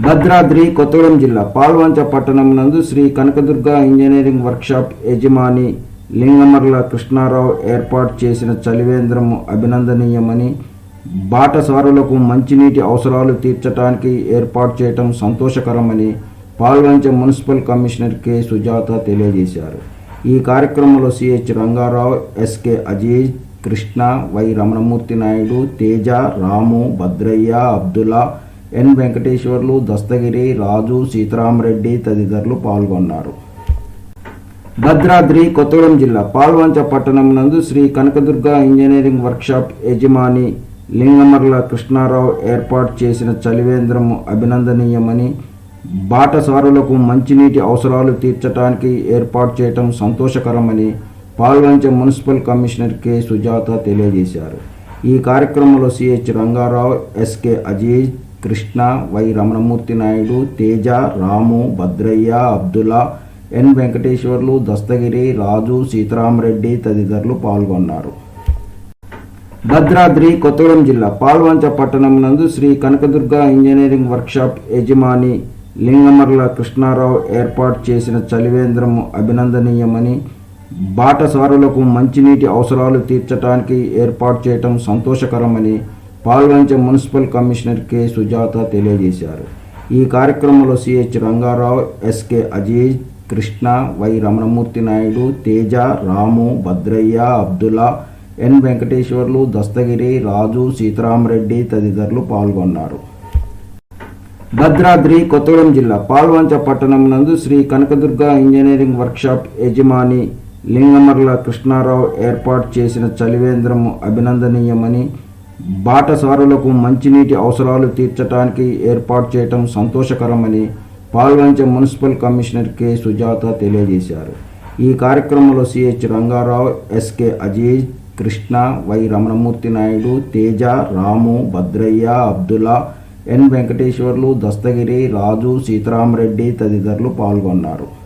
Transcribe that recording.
భద్రాద్రి కొత్తగూడెం జిల్లా పాల్వంచ పట్టణం నందు శ్రీ కనకదుర్గ ఇంజనీరింగ్ వర్క్షాప్ యజమాని లింగమర్ల కృష్ణారావు ఏర్పాటు చేసిన చలివేంద్రము అభినందనీయమని బాటసారులకు మంచినీటి అవసరాలు తీర్చడానికి ఏర్పాటు చేయటం సంతోషకరమని Palvancha municipal commissioner K. Sujatha తెలియజేశారు. ఈ కార్యక్రమంలో CH Rangarao SK Aziz Krishna Y. Ramanamurthy Naidu Teja Ramu Bhadraiah Abdullah N. Venkateswarlu Dastagiri Raju Seetharamareddy తదితరులు పాల్గొన్నారు. భద్రాద్రి కొత్తగూడెం జిల్లా పాల్వంచ పట్టణం నందు శ్రీ కనకదుర్గ ఇంజనీరింగ్ వర్క్షాప్ యజమాని లింగమర్ల కృష్ణారావు ఏర్పాటు చేసిన చలివేంద్రము అభినందనీయమని బాటసారులకు మంచినీటి అవసరాలు తీర్చడానికి ఏర్పాటు చేయటం సంతోషకరమని Palvancha municipal commissioner K. Sujatha తెలియజేశారు. ఈ కార్యక్రమంలో CH Rangarao SK Aziz Krishna Y Ramanamurthy Naidu Teja Ramu Bhadraiah Abdullah N Venkateswarlu Dastagiri Raju Seetharamareddy తదితరులు పాల్గొన్నారు. భద్రాద్రి కొత్తగూడెం జిల్లా పాల్వంచ పట్టణం నందు శ్రీ కనకదుర్గ ఇంజనీరింగ్ వర్క్షాప్ యజమాని లింగమర్ల కృష్ణారావు ఏర్పాటు చేసిన చలివేంద్రము అభినందనీయమని బాటసారులకు మంచినీటి అవసరాలు తీర్చడానికి ఏర్పాటు చేయటం సంతోషకరమని Palvancha municipal commissioner K. Sujatha తెలియజేశారు. ఈ కార్యక్రమంలో CH Rangarao SK Aziz Krishna Y. Ramanamurthy Naidu Teja Ramu Bhadraiah Abdullah N. Venkateswarlu Dastagiri Raju Seetharamareddy తదితరులు పాల్గొన్నారు. భద్రాద్రి కొత్తగూడెం జిల్లా పాల్వంచ పట్టణం నందు శ్రీ కనకదుర్గ ఇంజనీరింగ్ వర్క్షాప్ యజమాని లింగమర్ల కృష్ణారావు ఏర్పాటు చేసిన చలివేంద్రము అభినందనీయమని బాటసారులకు మంచినీటి అవసరాలు తీర్చడానికి ఏర్పాటు చేయటం సంతోషకరమని Palvancha municipal commissioner K. Sujatha తెలియజేశారు. ఈ కార్యక్రమంలో CH Rangarao SK Aziz Krishna Y. Ramanamurthy Naidu Teja Ramu Bhadraiah Abdullah N. Venkateswarlu Dastagiri Raju Seetharamareddy తదితరులు పాల్గొన్నారు.